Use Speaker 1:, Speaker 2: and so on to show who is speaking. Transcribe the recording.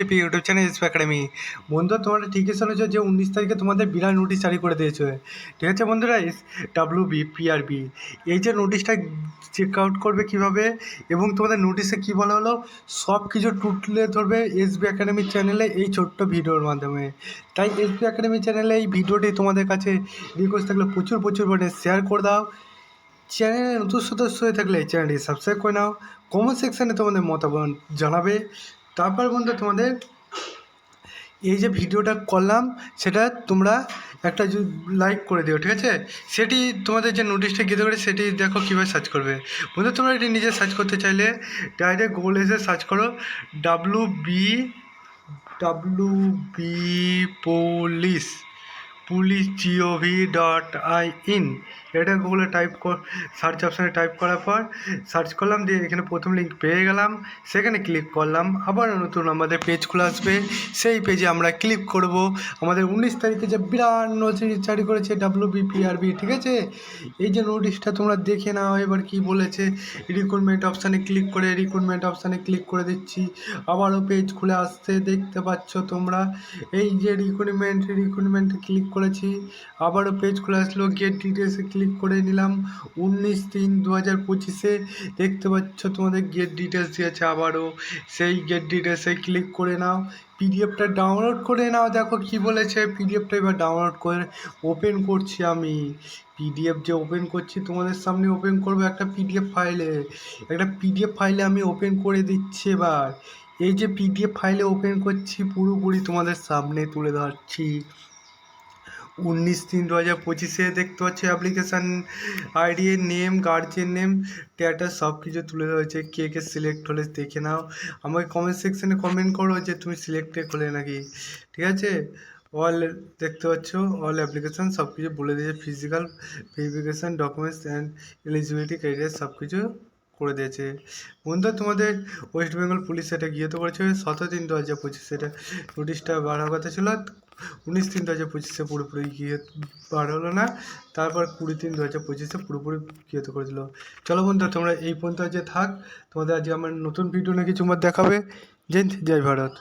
Speaker 1: YouTube channel SP academy বন্ধুরা, তোমরা ঠিকই শুনেছো যে উনিশ তারিখে তোমাদের বিরাট নোটিশ জারি করে দিয়েছে। ঠিক আছে বন্ধুরা ডাব্লিউ বি পিআরবি এই যে নোটিশটা চেক আউট করবে কীভাবে এবং তোমাদের নোটিশে কী বলা হলো সব কিছু টুটলে ধরবে এসবি একাডেমি চ্যানেলে এই ছোট্ট ভিডিওর মাধ্যমে। তাই এসবি একাডেমি চ্যানেলে এই ভিডিওটি তোমাদের কাছে রিকোয়েস্ট থাকলে প্রচুর প্রচুর পরিমাণে শেয়ার করে দাও। চ্যানেলে নতুন সদস্য হয়ে থাকলে চ্যানেলটি সাবস্ক্রাইব করে নাও। কমেন্ট সেকশানে তোমাদের মতামত জানাবে। তারপর বন্ধু তোমাদের এই যে ভিডিওটা করলাম, সেটা তোমরা একটা লাইক করে দিও, ঠিক আছে? সেটি তোমাদের যে নোটিশটা গিয়ে করে সেটি দেখো কীভাবে সার্চ করবে। বন্ধু, তোমরা এটি নিজে সার্চ করতে চাইলে ডাইরেক্ট গুগল এসে সার্চ করো W B W B police police gov dot I in এটা গুগলে টাইপ কর সার্চ অপশানে টাইপ করার পর সার্চ করলাম, দিয়ে এখানে প্রথম লিঙ্ক পেয়ে গেলাম। সেখানে ক্লিক করলাম, আবার নতুন আমাদের পেজ খুলে আসবে। সেই পেজে আমরা ক্লিক করব। আমাদের উনিশ তারিখে যে বিরাট নোটিশ জারি করেছে ডাব্লিউ বিপিআরবি ঠিক আছে? এই যে নোটিশটা তোমরা দেখে নাও, এবার কি বলেছে? রিক্রুটমেন্ট অপশানে ক্লিক করে রিক্রুটমেন্ট অপশানে ক্লিক করে দিচ্ছি। আবারও পেজ খুলে আসতে দেখতে পাচ্ছ তোমরা। এই যে রিক্রুটমেন্ট রিক্রুটমেন্টে ক্লিক করেছি। আবারও পেজ খুলে আসলো গেট ডিটেলসে ক্লিক করে নিলাম। উনিশ তিন দু হাজার পঁচিশে দেখতে পাচ্ছ তোমাদের গেট ডিটেলস দিয়েছে আবারও। সেই গেট ডিটেলসে ক্লিক করে নাও। পিডিএফটা ডাউনলোড করে নাও। দেখো কি বলেছে। পিডিএফটা এবার ডাউনলোড করে ওপেন করছি আমি। পিডিএফ যে ওপেন করছি তোমাদের সামনে ওপেন করব একটা পিডিএফ ফাইলে একটা পিডিএফ ফাইলে আমি ওপেন করে দিচ্ছি এবার। এই যে পিডিএফ ফাইলে ওপেন করছি পুরোপুরি তোমাদের সামনে তুলে ধরছি। উনিশ তিন দু হাজার পঁচিশে দেখতে পাচ্ছি application ID name guardian name status সব কিছু তুলে ধরেছে কে কে সিলেক্ট হলে দেখে নাও। আমাকে কমেন্ট সেকশানে কমেন্ট করো যে তুমি সিলেক্টেড হলে নাকি। ঠিক আছে? অল দেখতে পাচ্ছ অল অ্যাপ্লিকেশান সব কিছু বলে দিয়েছে। Physical verification documents and eligibility criteria সব কিছু করে দিয়েছে। বন্ধু তোমাদের ওয়েস্ট বেঙ্গল পুলিশ এটা গিয়ে তো করেছে। সতেরো তিন দু হাজার পঁচিশ সেটা নোটিশটা বাড়ার কথা ছিল। উনিশ তিন দু হাজার পঁচিশে পুরোপুরি গিয়ে বার হলো না, তারপর কুড়ি তিন দু হাজার পঁচিশে পুরোপুরি গিয়ে করে দিল চলো বন্ধু তোমরা এই পর্যন্ত আজকে থাক। তোমাদের আজকে আমার নতুন ভিডিও নাকি তোমার দেখাবে। জয় জয় ভারত।